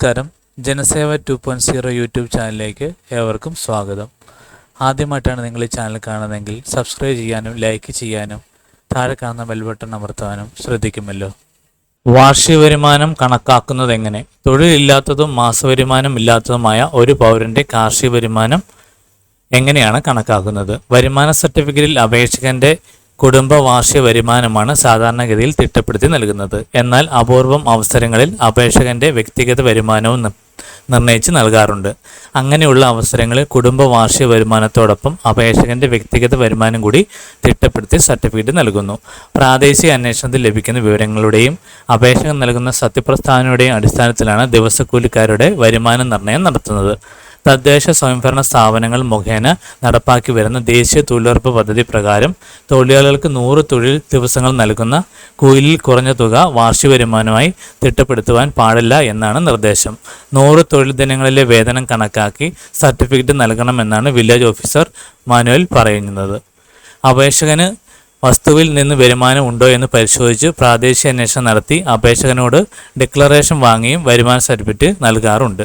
നമസ്കാരം. Janaseva two point zero YouTube ചാനലിലേക്ക് ഏവർക്കും സ്വാഗതം. ആദ്യമായിട്ടാണ് നിങ്ങൾ ഈ ചാനൽ കാണുന്നതെങ്കിൽ സബ്സ്ക്രൈബ് ചെയ്യാനും ലൈക്ക് ചെയ്യാനും താഴെ കാണുന്ന ബെൽ ബട്ടൺ അമർത്താനും ശ്രദ്ധിക്കുമല്ലോ. വാർഷിക വരുമാനം കണക്കാക്കുന്നത് എങ്ങനെ? തൊഴിലില്ലാത്തതും മാസവരുമാനം ഇല്ലാത്തതുമായ ഒരു പൗരന്റെ കാർഷിക വരുമാനം എങ്ങനെയാണ് കണക്കാക്കുന്നത്? വരുമാന സർട്ടിഫിക്കറ്റിൽ അപേക്ഷകന്റെ കുടുംബ വാർഷിക വരുമാനമാണ് സാധാരണഗതിയിൽ തിട്ടപ്പെടുത്തി നൽകുന്നത്. എന്നാൽ അപൂർവം അവസരങ്ങളിൽ അപേക്ഷകന്റെ വ്യക്തിഗത വരുമാനവും നിർണയിച്ച് നൽകാറുണ്ട്. അങ്ങനെയുള്ള അവസരങ്ങളിൽ കുടുംബ വാർഷിക വരുമാനത്തോടൊപ്പം അപേക്ഷകന്റെ വ്യക്തിഗത വരുമാനം കൂടി തിട്ടപ്പെടുത്തി സർട്ടിഫിക്കറ്റ് നൽകുന്നു. പ്രാദേശിക അന്വേഷണത്തിൽ ലഭിക്കുന്ന വിവരങ്ങളുടെയും അപേക്ഷകൻ നൽകുന്ന സത്യപ്രസ്താവനയുടെയും അടിസ്ഥാനത്തിലാണ് ദിവസക്കൂലിക്കാരുടെ വരുമാന നിർണയം നടത്തുന്നത്. തദ്ദേശ സ്വയംഭരണ സ്ഥാപനങ്ങൾ മുഖേന നടപ്പാക്കി വരുന്ന ദേശീയ തൊഴിലുറപ്പ് പദ്ധതി പ്രകാരം തൊഴിലാളികൾക്ക് നൂറ് തൊഴിൽ ദിവസങ്ങൾ നൽകുന്ന കൂലിയിൽ കുറഞ്ഞ തുക വാർഷിക വരുമാനമായി തിട്ടപ്പെടുത്തുവാൻ പാടില്ല എന്നാണ് നിർദ്ദേശം. നൂറ് തൊഴിൽ ദിനങ്ങളിലെ വേതനം കണക്കാക്കി സർട്ടിഫിക്കറ്റ് നൽകണമെന്നാണ് വില്ലേജ് ഓഫീസർ മാനുവൽ പറയുന്നത്. അപേക്ഷകന് വസ്തുവിൽ നിന്ന് വരുമാനം ഉണ്ടോ എന്ന് പരിശോധിച്ച് പ്രാദേശിക അന്വേഷണം നടത്തി അപേക്ഷകനോട് ഡിക്ലറേഷൻ വാങ്ങിയും വരുമാന സർട്ടിഫിക്കറ്റ് നൽകാറുണ്ട്.